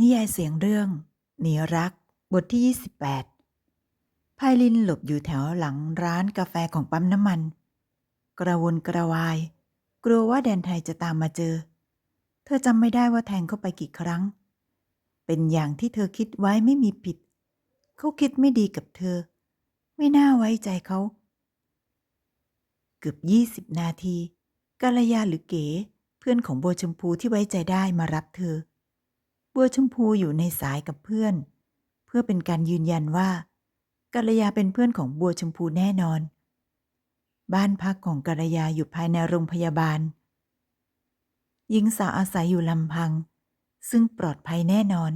นิยายเสียงเรื่อง หนีรัก บทที่ 28ไพลินหลบอยู่แถวหลังร้านกาแฟของปั๊มน้ำมัน กระวนกระวาย กลัวว่าแดนไทยจะตามมาเจอ เธอจำไม่ได้ว่าแทงเข้าไปกี่ครั้ง เป็นอย่างที่เธอคิดไว้ไม่มีผิด เขาคิดไม่ดีกับเธอ ไม่น่าไว้ใจเขา เกือบยี่สิบนาทีกาลยาหรือเก๋ เพื่อนของโบชมพูที่ไว้ใจได้มารับเธอ บัวชมพูอยู่ในสายกับเพื่อน เพื่อเป็นการยืนยันว่ากัลยาเป็นเพื่อนของบัวชมพูแน่นอน บ้านพักของกัลยาอยู่ภายในโรงพยาบาล หญิงสาวอาศัยอยู่ลำพัง ซึ่งปลอดภัยแน่นอน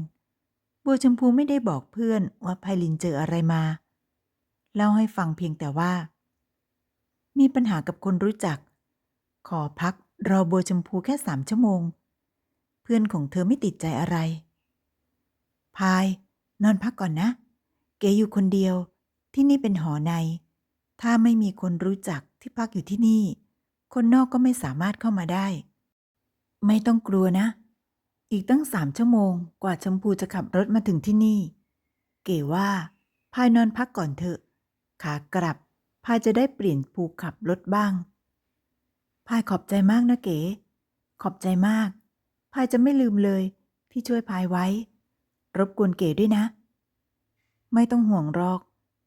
บัวชมพูไม่ได้บอกเพื่อนว่าไพลินเจออะไรมา เล่าให้ฟังเพียงแต่ว่า มีปัญหากับคนรู้จัก ขอพักรอบัวชมพูแค่สามชั่วโมง เพื่อนของเธอไม่ติดใจอะไร พาย นอนพักก่อนนะ เก๋อยู่คนเดียว ที่นี่เป็นหอใน ถ้าไม่มีคนรู้จักที่พักอยู่ที่นี่ คนนอกก็ไม่สามารถเข้ามาได้ ไม่ต้องกลัวนะ อีกตั้งสามชั่วโมงกว่าชมพูจะขับรถมาถึงที่นี่ เก๋ว่า พายนอนพักก่อนเถอะ ขากลับ พายจะได้เปลี่ยนภูขับรถบ้าง พายขอบใจมากนะเก๋ ขอบใจมาก พายจะไม่ลืมเลยที่ช่วยพายไว้ รบกวนเก๋ด้วยนะ ไม่ต้องห่วงหรอก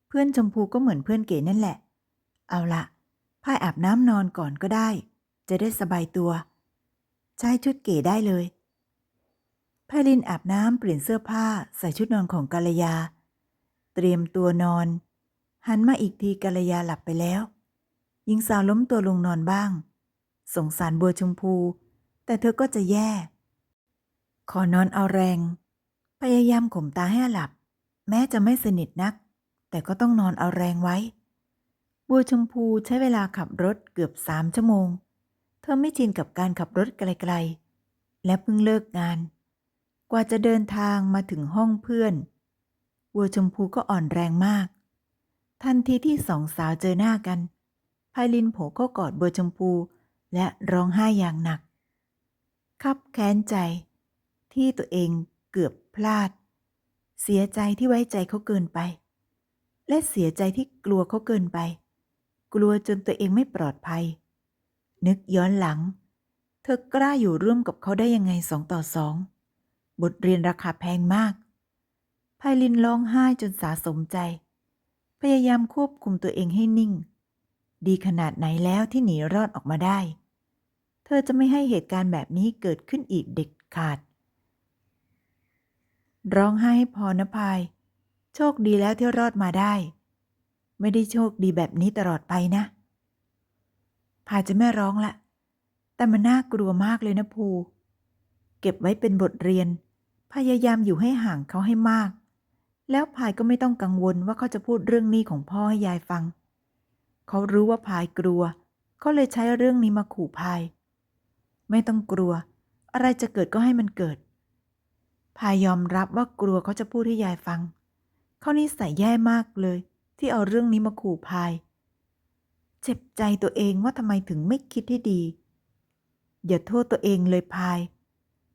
เพื่อนชมพูก็เหมือนเพื่อนเก๋นั่นแหละ เอาละพายอาบน้ำนอนก่อนก็ได้ จะได้สบายตัว ใช้ชุดเก๋ได้เลยพายลินอาบน้ำเปลี่ยนเสื้อผ้าใส่ชุดนอนของกาลยา เตรียมตัวนอน หันมาอีกทีกาลยาหลับไปแล้วหญิงสาวล้มตัวลงนอนบ้าง สงสารบัวชมพู แต่เธอก็จะแย่ ขอนอนเอาแรง พยายามข่มตาให้หลับ แม้จะไม่สนิทนัก แต่ก็ต้องนอนเอาแรงไว้ บัวชมพูใช้เวลาขับรถเกือบสามชั่วโมง เธอไม่ชินกับการขับรถไกลๆ และเพิ่งเลิกงาน กว่าจะเดินทางมาถึงห้องเพื่อน บัวชมพูก็อ่อนแรงมาก ทันทีที่สองสาวเจอหน้ากันไพลินโผก็กอดบัวชมพูและร้องไห้อย่างหนัก คับแค้นใจ ที่ตัวเองเกือบพลาด เสียใจที่ไว้ใจเขาเกินไป และเสียใจที่กลัวเขาเกินไป กลัวจนตัวเองไม่ปลอดภัย นึกย้อนหลัง เธอกล้าอยู่ร่วมกับเขาได้ยังไงสองต่อสองบทเรียนราคาแพงมากไพลินร้องไห้จนสาสมใจ พยายามควบคุมตัวเองให้นิ่ง ดีขนาดไหนแล้วที่หนีรอดออกมาได้ เธอจะไม่ให้เหตุการณ์แบบนี้เกิดขึ้นอีกเด็ดขาด ร้องไห้ให้พอนะพาย โชคดีแล้วที่รอดมาได้ ไม่ได้โชคดีแบบนี้ตลอดไปนะพายจะไม่ร้องละ แต่มันน่ากลัวมากเลยนะภู เก็บไว้เป็นบทเรียน พยายามอยู่ให้ห่างเขาให้มาก แล้วพายก็ไม่ต้องกังวลว่าเขาจะพูดเรื่องนี้ของพ่อให้ยายฟัง เขารู้ว่าพายกลัว เขาเลยใช้เรื่องนี้มาขู่พาย ไม่ต้องกลัว อะไรจะเกิดก็ให้มันเกิด พายยอมรับว่ากลัวเขาจะพูดให้ยายฟัง เขานิสัยแย่มากเลย ที่เอาเรื่องนี้มาขู่พาย เจ็บใจตัวเองว่าทำไมถึงไม่คิดให้ดี อย่าโทษตัวเองเลยพาย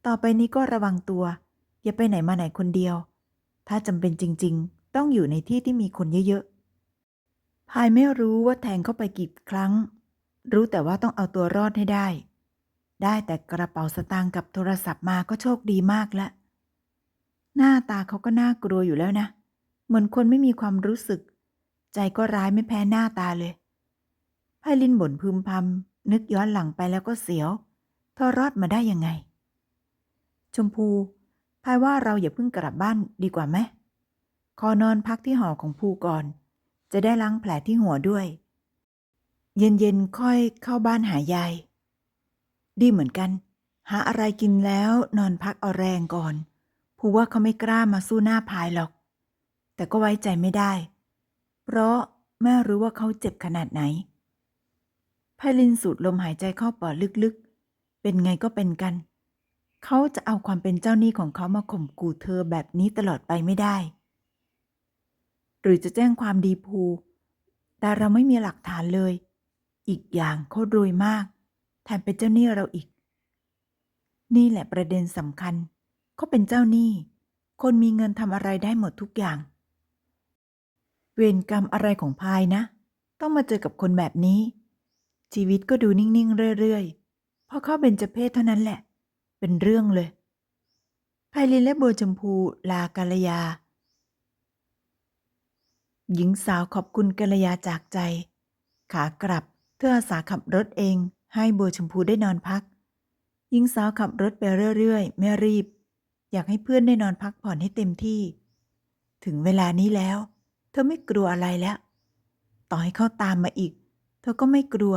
ต่อไปนี้ก็ระวังตัว อย่าไปไหนมาไหนคนเดียว ถ้าจำเป็นจริง ๆ ต้องอยู่ในที่ที่มีคนเยอะๆ พายไม่รู้ว่าแทงเข้าไปกี่ครั้ง รู้แต่ว่าต้องเอาตัวรอดให้ได้ ได้แต่กระเป๋าสตางค์กับโทรศัพท์มาก็โชคดีมากแล้ว หน้าตาเขาก็น่ากลัวอยู่แล้วนะ เหมือนคนไม่มีความรู้สึก ใจก็ร้ายไม่แพ้หน้าตาเลยไพลินบ่นพึมพำนึกย้อนหลังไปแล้วก็เสียวเธอรอดมาได้ยังไง ชมพูพายว่าเราอย่าเพิ่งกลับบ้านดีกว่าไหมขอนอนพักที่หอของภูก่อน จะได้ล้างแผลที่หัวด้วย เย็นๆค่อยเข้าบ้านหายาย ดีเหมือนกัน หาอะไรกินแล้วนอนพักเอาแรงก่อน ภูว่าเขาไม่กล้ามาสู้หน้าพายหรอก แต่ก็ไว้ใจไม่ได้ เพราะแม่รู้ว่าเขาเจ็บขนาดไหนไพลินสูดลมหายใจเข้าปอดลึกๆ เป็นไงก็เป็นกัน เขาจะเอาความเป็นเจ้าหนี้ของเขามาข่มขู่เธอแบบนี้ตลอดไปไม่ได้ หรือจะแจ้งความดีภูแต่เราไม่มีหลักฐานเลย อีกอย่างเขารวยมาก แถมเป็นเจ้าหนี้เราอีก นี่แหละประเด็นสำคัญ เขาเป็นเจ้าหนี้ คนมีเงินทำอะไรได้หมดทุกอย่าง เวรกรรมอะไรของพายนะ ต้องมาเจอกับคนแบบนี้ ชีวิตก็ดูนิ่ง ๆ เรื่อย ๆ พอเข้าเป็นเจเพศเท่านั้นแหละ เป็นเรื่องเลยไพลินและบัวชมพูลากัลยา หญิงสาวขอบคุณกัลยาจากใจ ขากลับเธออาสาขับรถเอง ให้บัวชมพูได้นอนพัก หญิงสาวขับรถไปเรื่อยๆ ไม่รีบ อยากให้เพื่อนได้นอนพักผ่อนให้เต็มที่ ถึงเวลานี้แล้ว เธอไม่กลัวอะไรแล้ว ต่อให้เขาตามมาอีก เธอก็ไม่กลัว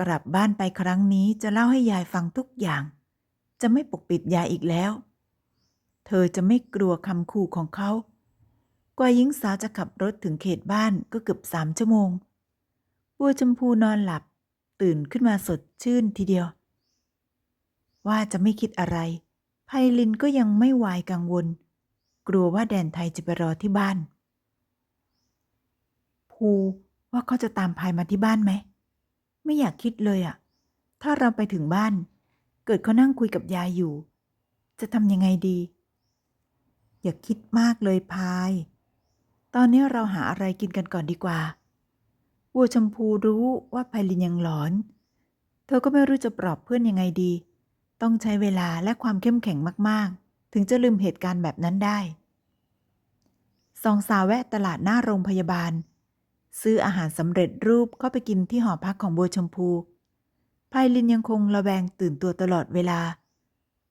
กลับบ้านไปครั้งนี้จะเล่าให้ยายฟังทุกอย่าง จะไม่ปกปิดยายอีกแล้ว เธอจะไม่กลัวคำขู่ของเขา กว่าหญิงสาวจะขับรถถึงเขตบ้านก็เกือบสามชั่วโมงบัวชมพูนอนหลับ ตื่นขึ้นมาสดชื่นทีเดียว ว่าจะไม่คิดอะไร ไพลินก็ยังไม่วายกังวล กลัวว่าแดนไทยจะไปรอที่บ้าน ภูว่าเขาจะตามพายมาที่บ้านไหม ไม่อยากคิดเลยอะถ้าเราไปถึงบ้าน เกิดเขานั่งคุยกับยายอยู่ จะทำยังไงดี อย่าคิดมากเลยพาย ตอนนี้เราหาอะไรกินกันก่อนดีกว่าบัวชมพูรู้ว่าไพลินยังหลอน เธอก็ไม่รู้จะปลอบเพื่อนยังไงดี ต้องใช้เวลาและความเข้มแข็งมากๆ ถึงจะลืมเหตุการณ์แบบนั้นได้สองสาวแวะตลาดหน้าโรงพยาบาล ซื้ออาหารสำเร็จรูปเข้าไปกินที่หอพักของบัวชมพูไพลินยังคงระแวงตื่นตัวตลอดเวลา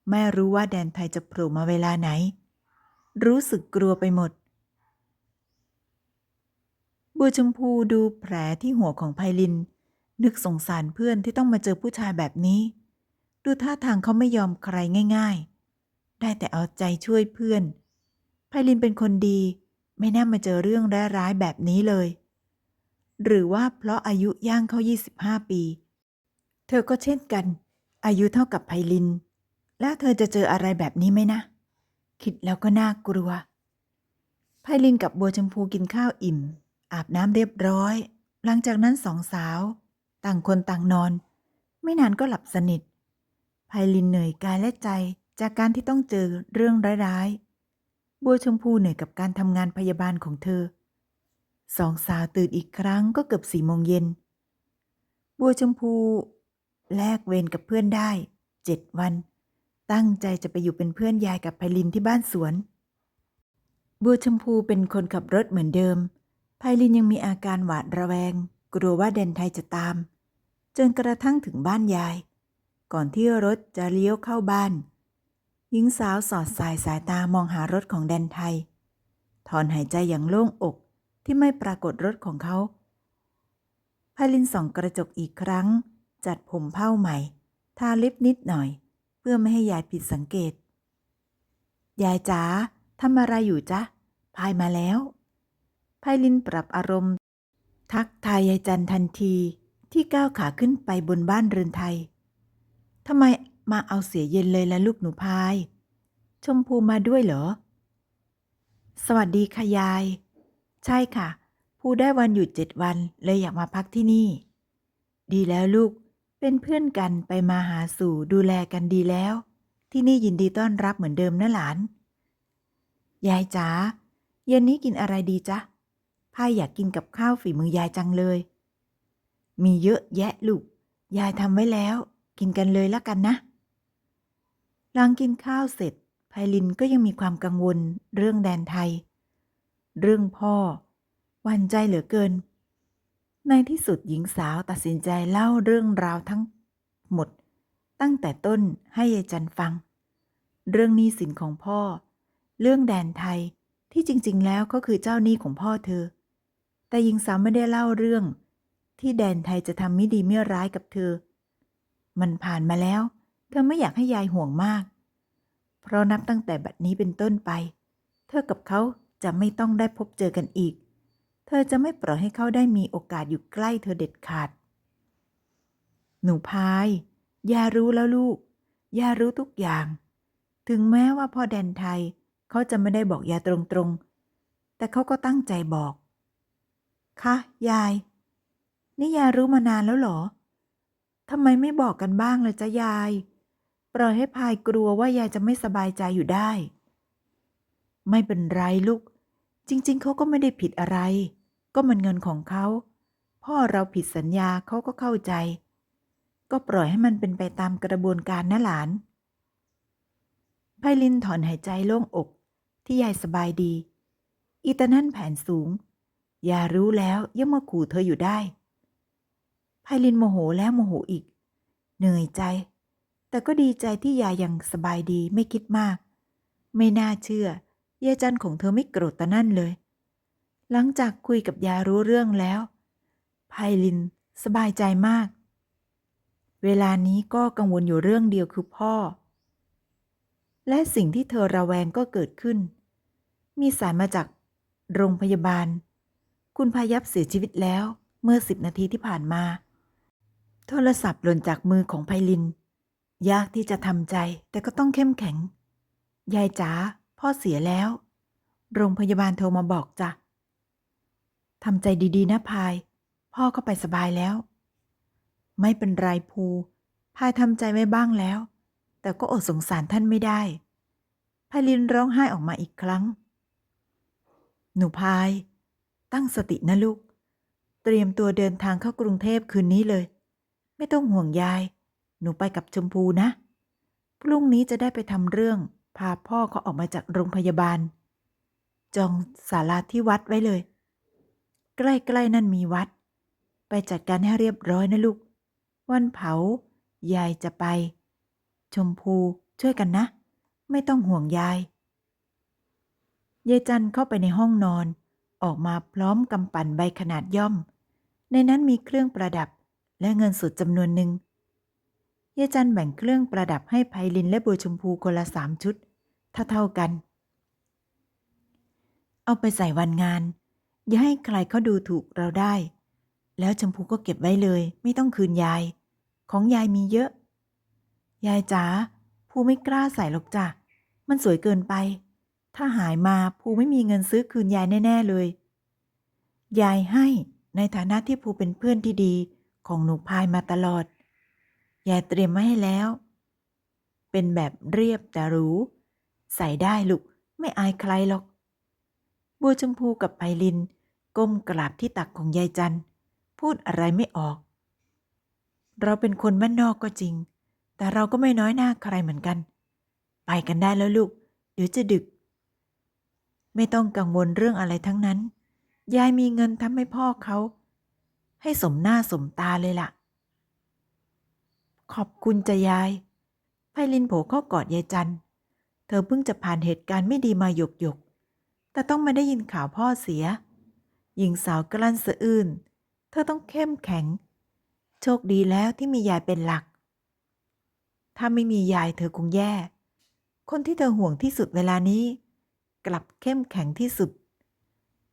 ไม่รู้ว่าแดนไทยจะโผล่มาเวลาไหน รู้สึกกลัวไปหมด บัวชมพูดูแผลที่หัวของไพลิน นึกสงสารเพื่อนที่ต้องมาเจอผู้ชายแบบนี้ ดูท่าทางเขาไม่ยอมใครง่ายๆ ได้แต่เอาใจช่วยเพื่อน ไพลินเป็นคนดี ไม่น่ามาเจอเรื่องร้ายๆแบบนี้เลย หรือว่าเพราะอายุย่างเข้า 25 ปี เธอก็เช่นกัน อายุเท่ากับไพลิน แล้วเธอจะเจออะไรแบบนี้ไหมนะ คิดแล้วก็น่ากลัว ไพลินกับบัวชมพูกินข้าวอิ่ม อาบน้ำเรียบร้อย หลังจากนั้นสองสาว ต่างคนต่างนอน ไม่นานก็หลับสนิท ลินเหนื่อยกายและใจจากการที่ต้องเจอเรื่องร้ายๆ บัวชมพูเหนื่อยกับการทำงานพยาบาลของเธอ สองสาวตื่นอีกครั้งก็เกือบสี่โมงเย็น บัวชมพู แลกเวรกับเพื่อนได้เจ็ดวัน ตั้งใจจะไปอยู่เป็นเพื่อนยายกับไพลินที่บ้านสวน บัวชมพูเป็นคนขับรถเหมือนเดิม ไพลินยังมีอาการหวาดระแวง กลัวว่าแดนไทยจะตาม จนกระทั่งถึงบ้านยาย ก่อนที่รถจะเลี้ยวเข้าบ้าน หญิงสาวสอดสายสายตามองหารถของแดนไทย ถอนหายใจอย่างโล่งอกที่ไม่ปรากฏรถของเขาไพลินส่องกระจกอีกครั้ง จัดผมเผ้าใหม่ ทาลิปนิดหน่อย เพื่อไม่ให้ยายผิดสังเกต ยายจ๋าทำอะไรอยู่จ๊ะ พายมาแล้วไพลินปรับอารมณ์ ทักทายยายจันทันทีที่ก้าวขาขึ้นไปบนบ้านเรือนไทย ทำไมมาเอาเสียเย็นเลยละลูกหนูพาย ชมพูมาด้วยเหรอ สวัสดีค่ะยาย ใช่ค่ะ ผู้ได้วันหยุดเจ็ดวันเลยอยากมาพักที่นี่ ดีแล้วลูก เป็นเพื่อนกันไปมาหาสู่ดูแลกันดีแล้ว ที่นี่ยินดีต้อนรับเหมือนเดิมนะหลาน ยายจ๋า เย็นนี้กินอะไรดีจ๊ะพายอยากกินกับข้าวฝีมือยายจังเลย มีเยอะแยะลูก ยายทำไว้แล้ว กินกันเลยละกันนะ หลังกินข้าวเสร็จไพลินก็ยังมีความกังวลเรื่องแดนไทย เรื่องพ่อวันใจเหลือเกิน ในที่สุดหญิงสาวตัดสินใจเล่าเรื่องราวทั้งหมด ตั้งแต่ต้นให้ยายจันฟัง เรื่องหนี้สินของพ่อ เรื่องแดนไทยที่จริง ๆ แล้วเขาคือเจ้าหนี้ของพ่อเธอ แต่หญิงสาวไม่ได้เล่าเรื่อง ที่แดนไทยจะทำไม่ดีไม่ร้ายกับเธอ มันผ่านมาแล้ว เธอไม่อยากให้ยายห่วงมาก เพราะนับตั้งแต่บัดนี้เป็นต้นไป เธอกับเขาจะไม่ต้องได้พบเจอกันอีก เธอจะไม่ปล่อยให้เขาได้มีโอกาสอยู่ใกล้เธอเด็ดขาด หนูพาย ยารู้แล้วลูก ยารู้ทุกอย่าง ถึงแม้ว่าพ่อแดนไทยเขาจะไม่ได้บอกยาตรงๆ แต่เขาก็ตั้งใจบอก คะ ยาย นี่ยายรู้มานานแล้วหรอ ทำไมไม่บอกกันบ้างเลยจ๊ะยาย ปล่อยให้พายกลัวว่ายายจะไม่สบายใจอยู่ได้ ไม่เป็นไรลูก จริง ๆ เขาก็ไม่ได้ผิดอะไร ก็มันเงินของเขา พ่อเราผิดสัญญาเขาก็เข้าใจ ก็ปล่อยให้มันเป็นไปตามกระบวนการนะหลานไพลินถอนหายใจโล่งอกที่ยายสบายดี อีตานั่นแผนสูง อย่ารู้แล้วยังมาขู่เธออยู่ได้ ไพลินโมโหแล้วโมโหอีก เหนื่อยใจ แต่ก็ดีใจที่ยายยังสบายดีไม่คิดมาก ไม่น่าเชื่อยายจันของเธอไม่โกรธตานั่นเลย หลังจากคุยกับยารู้เรื่องแล้ว ไพลินสบายใจมาก เวลานี้ก็กังวลอยู่เรื่องเดียวคือพ่อ และสิ่งที่เธอระแวงก็เกิดขึ้น มีสายมาจากโรงพยาบาล คุณพายับเสียชีวิตแล้วเมื่อสิบนาทีที่ผ่านมา โทรศัพท์หล่นจากมือของไพลิน ยากที่จะทำใจแต่ก็ต้องเข้มแข็ง ยายจ๋าพ่อเสียแล้ว โรงพยาบาลโทรมาบอกจ้ะทำใจดีๆนะพาย พ่อก็ไปสบายแล้ว ไม่เป็นไรภูพายทำใจไว้บ้างแล้ว แต่ก็อดสงสารท่านไม่ได้พายลินร้องไห้ออกมาอีกครั้ง หนูพาย ตั้งสตินะลูก เตรียมตัวเดินทางเข้ากรุงเทพคืนนี้เลย ไม่ต้องห่วงยาย หนูไปกับชมพูนะ พรุ่งนี้จะได้ไปทำเรื่อง พาพ่อเขาออกมาจากโรงพยาบาล จองศาลาที่วัดไว้เลย ใกล้ๆนั่นมีวัด ไปจัดการให้เรียบร้อยนะลูก วันเผายายจะไป ชมพูช่วยกันนะ ไม่ต้องห่วงยายยายจันเข้าไปในห้องนอน ออกมาพร้อมกำปั่นใบขนาดย่อม ในนั้นมีเครื่องประดับ และเงินสดจำนวนหนึ่งยายจันแบ่งเครื่องประดับให้ไพลินและบัวชมพูคนละสามชุด เท่าๆกัน เอาไปใส่วันงาน อย่าให้ใครเขาดูถูกเราได้ แล้วชมพูก็เก็บไว้เลย ไม่ต้องคืนยาย ของยายมีเยอะ ยายจ๋าภูไม่กล้าใส่หรอกจ้ะ มันสวยเกินไป ถ้าหายมาภูไม่มีเงินซื้อคืนยายแน่ ๆเลย ยายให้ในฐานะที่ภูเป็นเพื่อนที่ดี ของหนูพายมาตลอด ยายเตรียมมาให้แล้ว เป็นแบบเรียบแต่รูใส่ได้ลูก ไม่อายใครหรอก บัวชมพูกับไพลิน ก้มกราบที่ตักของยายจัน พูดอะไรไม่ออก เราเป็นคนบ้านนอกก็จริง แต่เราก็ไม่น้อยหน้าใครเหมือนกัน ไปกันได้แล้วลูก เดี๋ยวจะดึก ไม่ต้องกังวลเรื่องอะไรทั้งนั้น ยายมีเงินทำให้พ่อเขา ให้สมหน้าสมตาเลยล่ะ ขอบคุณจะยาย ไพลินโผเข้ากอดยายจัน เธอเพิ่งจะผ่านเหตุการณ์ไม่ดีมาหยกหยก แต่ต้องมาได้ยินข่าวพ่อเสีย หญิงสาวกลั้นสะอื้น เธอต้องเข้มแข็ง โชคดีแล้วที่มียายเป็นหลัก ถ้าไม่มียายเธอคงแย่ คนที่เธอห่วงที่สุดเวลานี้ กลับเข้มแข็งที่สุด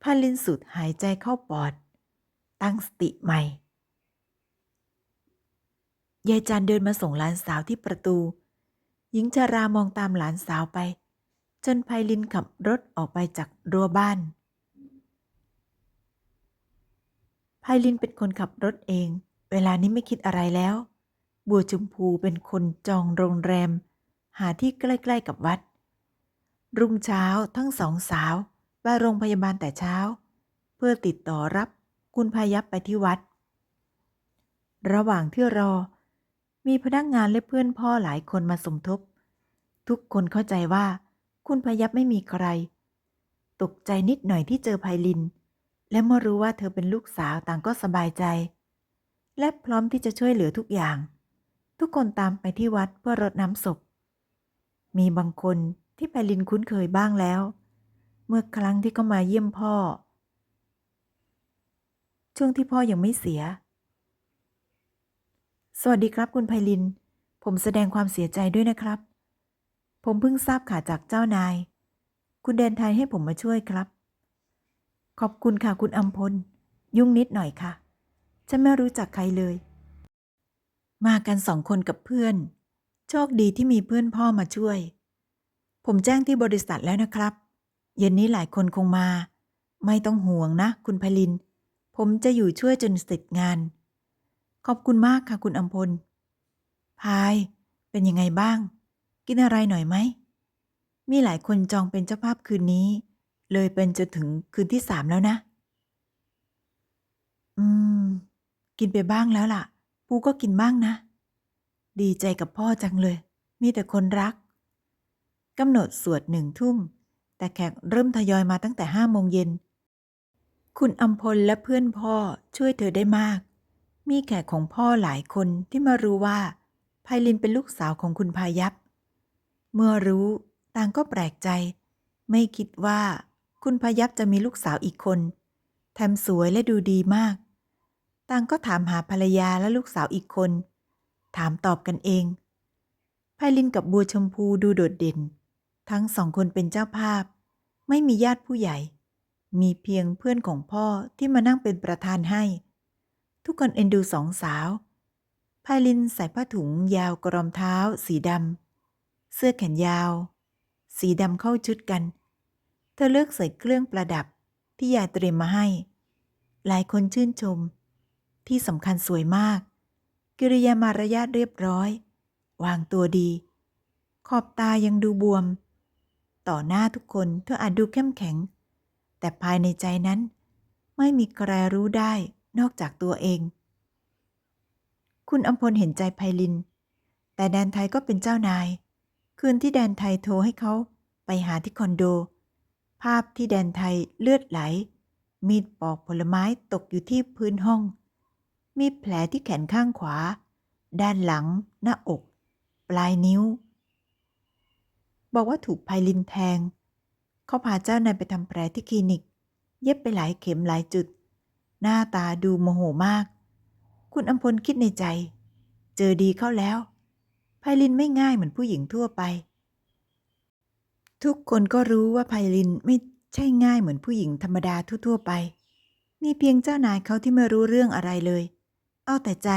พาลินสุดหายใจเข้าปอด ตั้งสติใหม่ ยายจันเดินมาส่งหลานสาวที่ประตู หญิงชารามองตามหลานสาวไป จนไพลินขับรถออกไปจากรั้วบ้านไพลินเป็นคนขับรถเอง เวลานี้ไม่คิดอะไรแล้ว บัวชมพูเป็นคนจองโรงแรม หาที่ใกล้ ๆ กับวัด รุ่งเช้าทั้งสองสาวไปโรงพยาบาลแต่เช้า เพื่อติดต่อรับ คุณพายับไปที่วัด ระหว่างที่รอ มีพนักงานและเพื่อนพ่อหลายคนมาสมทบ ทุกคนเข้าใจว่า คุณพายับไม่มีใคร ตกใจนิดหน่อยที่เจอไพลิน และเมื่อรู้ว่าเธอเป็นลูกสาวต่างก็สบายใจ และพร้อมที่จะช่วยเหลือทุกอย่าง ทุกคนตามไปที่วัดเพื่อรดน้ำศพ มีบางคนที่ไพลินคุ้นเคยบ้างแล้ว เมื่อครั้งที่เขามาเยี่ยมพ่อ ช่วงที่พ่อยังไม่เสีย สวัสดีครับคุณไพลิน ผมแสดงความเสียใจด้วยนะครับ ผมเพิ่งทราบข่าวจากเจ้านาย คุณแดนไทยให้ผมมาช่วยครับ ขอบคุณค่ะคุณอัมพล ยุ่งนิดหน่อยค่ะ ฉันไม่รู้จักใครเลย มากันสองคนกับเพื่อน โชคดีที่มีเพื่อนพ่อมาช่วย ผมแจ้งที่บริษัทแล้วนะครับ เย็นนี้หลายคนคงมา ไม่ต้องห่วงนะ คุณไพลิน ผมจะอยู่ช่วยจนเสร็จงาน ขอบคุณมากค่ะคุณอัมพล พาย เป็นยังไงบ้าง กินอะไรหน่อยไหม มีหลายคนจองเป็นเจ้าภาพคืนนี้ เลยเป็นจนถึงคืนที่สามแล้วนะ อืม กินไปบ้างแล้วล่ะ ปูก็กินบ้างนะ ดีใจกับพ่อจังเลย มีแต่คนรัก กำหนดสวดหนึ่งทุ่ม แต่แขกเริ่มทยอยมาตั้งแต่ห้าโมงเย็น คุณอัมพลและเพื่อนพ่อช่วยเธอได้มาก มีแขกของพ่อหลายคนที่มารู้ว่าไพลินเป็นลูกสาวของคุณพายัพ เมื่อรู้ต่างก็แปลกใจ ไม่คิดว่าคุณพายัพจะมีลูกสาวอีกคน แถมสวยและดูดีมาก ต่างก็ถามหาภรรยาและลูกสาวอีกคน ถามตอบกันเองไพลินกับบัวชมพูดูโดดเด่น ทั้งสองคนเป็นเจ้าภาพ ไม่มีญาติผู้ใหญ่ มีเพียงเพื่อนของพ่อที่มานั่งเป็นประธานให้ ทุกคนเอ็นดูสองสาวไพลินใส่ผ้าถุงยาวกรอมเท้า สีดำ เสื้อแขนยาว สีดำเข้าชุดกัน เธอเลือกใส่เครื่องประดับที่ยายเตรียมมาให้ หลายคนชื่นชม ที่สำคัญสวยมาก กิริยามารยาทเรียบร้อย วางตัวดี ขอบตายังดูบวม ต่อหน้าทุกคนเธออาจดูเข้มแข็ง แต่ภายในใจนั้น ไม่มีใครรู้ได้นอกจากตัวเอง คุณอำพลเห็นใจไพลิน แต่แดนไทยก็เป็นเจ้านาย คืนที่แดนไทยโทรให้เขาไปหาที่คอนโด ภาพที่แดนไทยเลือดไหล มีดปอกผลไม้ตกอยู่ที่พื้นห้อง มีแผลที่แขนข้างขวา ด้านหลัง หน้าอก ปลายนิ้ว บอกว่าถูกไพลินแทง เขาพาเจ้านายไปทำแผลที่คลินิก เย็บไปหลายเข็มหลายจุด หน้าตาดูโมโหมาก คุณอำพลคิดในใจ เจอดีเข้าแล้วไพลินไม่ง่ายเหมือนผู้หญิงทั่วไป ทุกคนก็รู้ว่าไพลินไม่ใช่ง่ายเหมือนผู้หญิงธรรมดาทั่วๆไป มีเพียงเจ้านายเขาที่ไม่รู้เรื่องอะไรเลย เอาแต่ใจ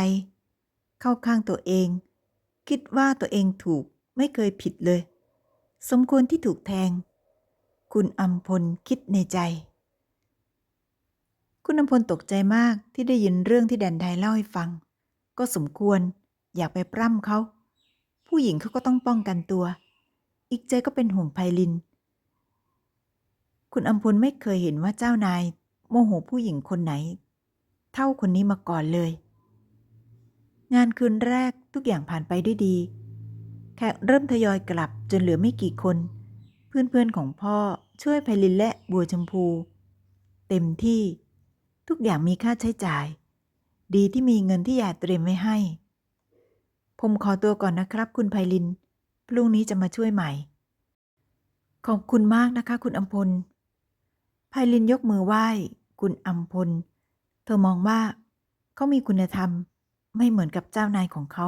เข้าข้างตัวเอง คิดว่าตัวเองถูกไม่เคยผิดเลย สมควรที่ถูกแทง คุณอัมพลคิดในใจ คุณอัมพลตกใจมากที่ได้ยินเรื่องที่แดนไทยเล่าให้ฟัง ก็สมควรอยากไปปล้ำเขา ผู้หญิงเขาก็ต้องป้องกันตัว อีกใจก็เป็นห่วงไพลิน คุณอัมพลไม่เคยเห็นว่าเจ้านายโมโหผู้หญิงคนไหน เท่าคนนี้มาก่อนเลย งานคืนแรกทุกอย่างผ่านไปด้วยดี แขกเริ่มทยอยกลับจนเหลือไม่กี่คน พื่อนๆของพ่อช่วยไพลินและบัวชมพู เต็มที่ ทุกอย่างมีค่าใช้จ่าย ดีที่มีเงินที่ยายเตรียมไว้ให้ ผมขอตัวก่อนนะครับ คุณไพลิน พรุ่งนี้จะมาช่วยใหม่ ขอบคุณมากนะคะ คุณอัมพลไพลินยกมือไหว้ คุณอัมพล เธอมองว่า เขามีคุณธรรมไม่เหมือนกับเจ้านายของเขา